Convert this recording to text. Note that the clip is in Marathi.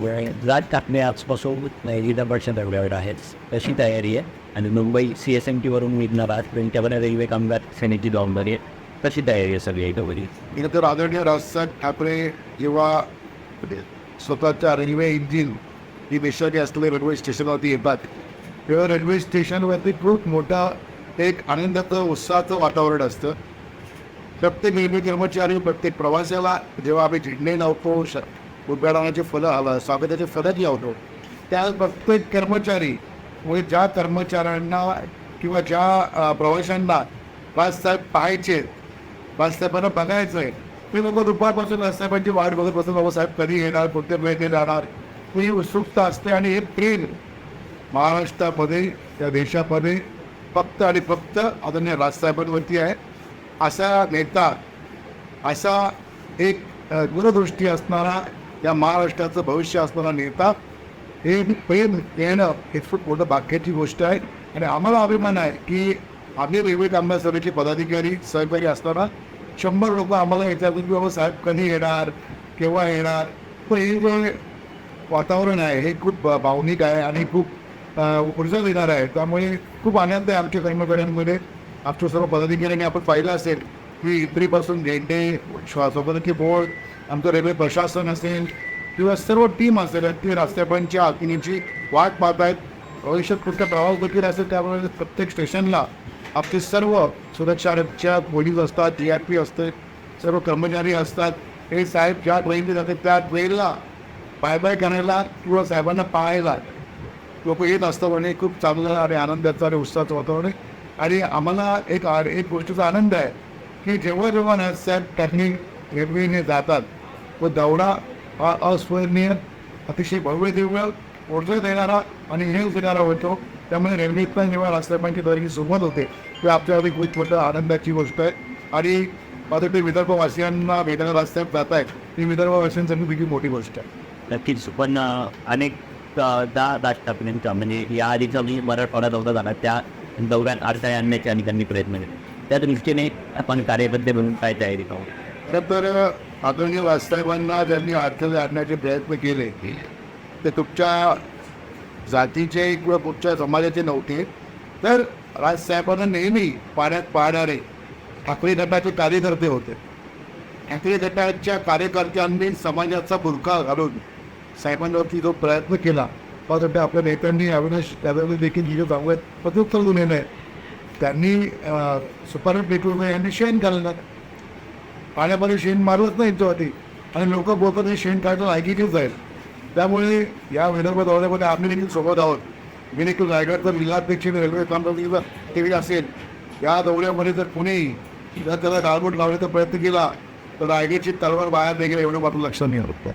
जात टाकणे आजपासून जिल्हा परिषद रगड्यावर आहेत तशी तयारी आहे. आणि मुंबई सी एस एम टीवरून निघणार आज त्यांच्यावर रेल्वे कामगार सेनेची जबाबदारी आहे. तशी तयारी आहे सगळी एकवरी तर आदरणीय राजसाहेब ठाकरे जेव्हा स्वतःच्या रेल्वे इंजिन ही देशाची असलेले रेल्वे स्टेशनवरती येतात. तेव्हा रेल्वे स्टेशनवरती खूप मोठा एक आनंदाचं उत्साहाचं वातावरण असतं. प्रत्येक रेल्वे कर्मचारी प्रत्येक प्रवाशाला जेव्हा आम्ही झेंडे लावतो श फुलं फलं आलं स्वागताचे फलक होतो. त्या प्रत्येक कर्मचारी म्हणजे ज्या कर्मचाऱ्यांना किंवा ज्या प्रवाशांना राजसाहेब पाहायचे राजसाहेबांना बघायचं आहे ते लोक दुपारपासून राजसाहेबांची वाट बघत बसून बाबासाहेब कधी येणार? कोणत्या वेळेत राहणार ही उत्सुकता असते आणि हे प्रेम महाराष्ट्रामध्ये या देशामध्ये फक्त आणि फक्त आदरणीय राजसाहेबांवरती आहे. असा नेता असा एक दूरदृष्टी असणारा या महाराष्ट्राचं भविष्य असणारा नेता हे प्रेम येणं हे मोठं भाग्याची गोष्ट आहे. आणि आम्हाला अभिमान आहे की आम्ही रेल्वे कामगार सभेचे पदाधिकारी सहकारी असताना शंभर लोक आम्हाला येतात की बाबा साहेब कधी येणार केव्हा येणार? पण हे जे वातावरण आहे हे खूप भावनिक आहे आणि खूप ऊर्जा देणार आहे. त्यामुळे खूप आनंद आहे आमच्या कर्मचाऱ्यांमध्ये आमच्या सर्व पदाधिकाऱ्यांनी आपण पाहिलं असेल की इत्रीपासून झेंडे श्वासोपदकी बोर्ड आमचं रेल्वे प्रशासन असेल किंवा सर्व टीम असेल ती रस्त्यापर्यंतच्या आखिनीची वाट पाहत आहेत भविष्यात कुठला प्रवास देखील असेल त्यामुळे प्रत्येक स्टेशनला आपले सर्व सुरक्षाच्या पोलीस असतात टी आर पी असते सर्व कर्मचारी असतात. हे साहेब ज्या ट्रेनने जाते त्या ट्रेनला बाय बाय करायला किंवा साहेबांना पाहायला लोक येत असतं म्हणजे खूप चांगलं आणि आनंदाचं आणि उत्साहाचं वातावरण आहे. आणि आम्हाला एक आ- एक गोष्टीचा आनंद आहे. की जेव्हा जेव्हा ना त्यांनी रेल्वेने जातात व दौडा हा अस्मरणीय अतिशय भव्य दिव्य ऊर्जा देणारा आणि हे देणारा होतो. त्यामुळे रेल्वेतला जेव्हा राजसाहेबांची तरी सुरुवात होते. तेव्हा आपल्यासाठी खूप मोठं आनंदाची गोष्ट आहे. आणि माझं ते विदर्भवासियांना भेटायला रस्त्यात जात आहेत. ही विदर्भवासियांसाठी देखील मोठी गोष्ट आहे. नक्कीच पण अनेक दा दहा दाट म्हणजे या आधीचा मी मराठवाडा दौरा झाला त्या दौऱ्यात अडथळे आणण्याचे आणि त्यांनी प्रयत्न केले. त्या दृष्टीने आपण कार्यबद्ध म्हणून काय तयारी पाहू? खरं तर आदरणीय वास्तवांना ज्यांनी अर्थ आणण्याचे प्रयत्न केले. ते तुमच्या जातीचे किंवा कुठच्या समाजाचे नव्हते. तर राजसाहेबांना नेहमी पाण्यात पाहणारे ठाकरे गटाचे कार्यकर्ते होते. ठाकरे गटाच्या कार्यकर्त्यांनी समाजाचा बुरखा घालून साहेबांवरती जो प्रयत्न केला त्यासाठी आपल्या नेत्यांनी अविनाश त्यावेळी देखील दिलं चांगलं प्रत्युत्तर देऊन नाही त्यांनी सुपारी पेट्रोल यांनी शेण घालणार. पाण्यामध्ये शेण मारलंच नाही यांच्यावरती आणि लोक बोलतात हे शेण काढणं ऐकीचेच जाईल. त्यामुळे या विदर्भ दौऱ्यामध्ये आम्ही देखील सोबत आहोत. मी देखील रायगडचं जिल्हाध्यक्ष रेल्वे कामगार टी असेल. या दौऱ्यामध्ये जर कुणी जर त्याला गाळबोट लावण्याचा प्रयत्न केला तर रायगडची तलवार बाहेर देखील एवढं मात्र लक्षात नाही होतं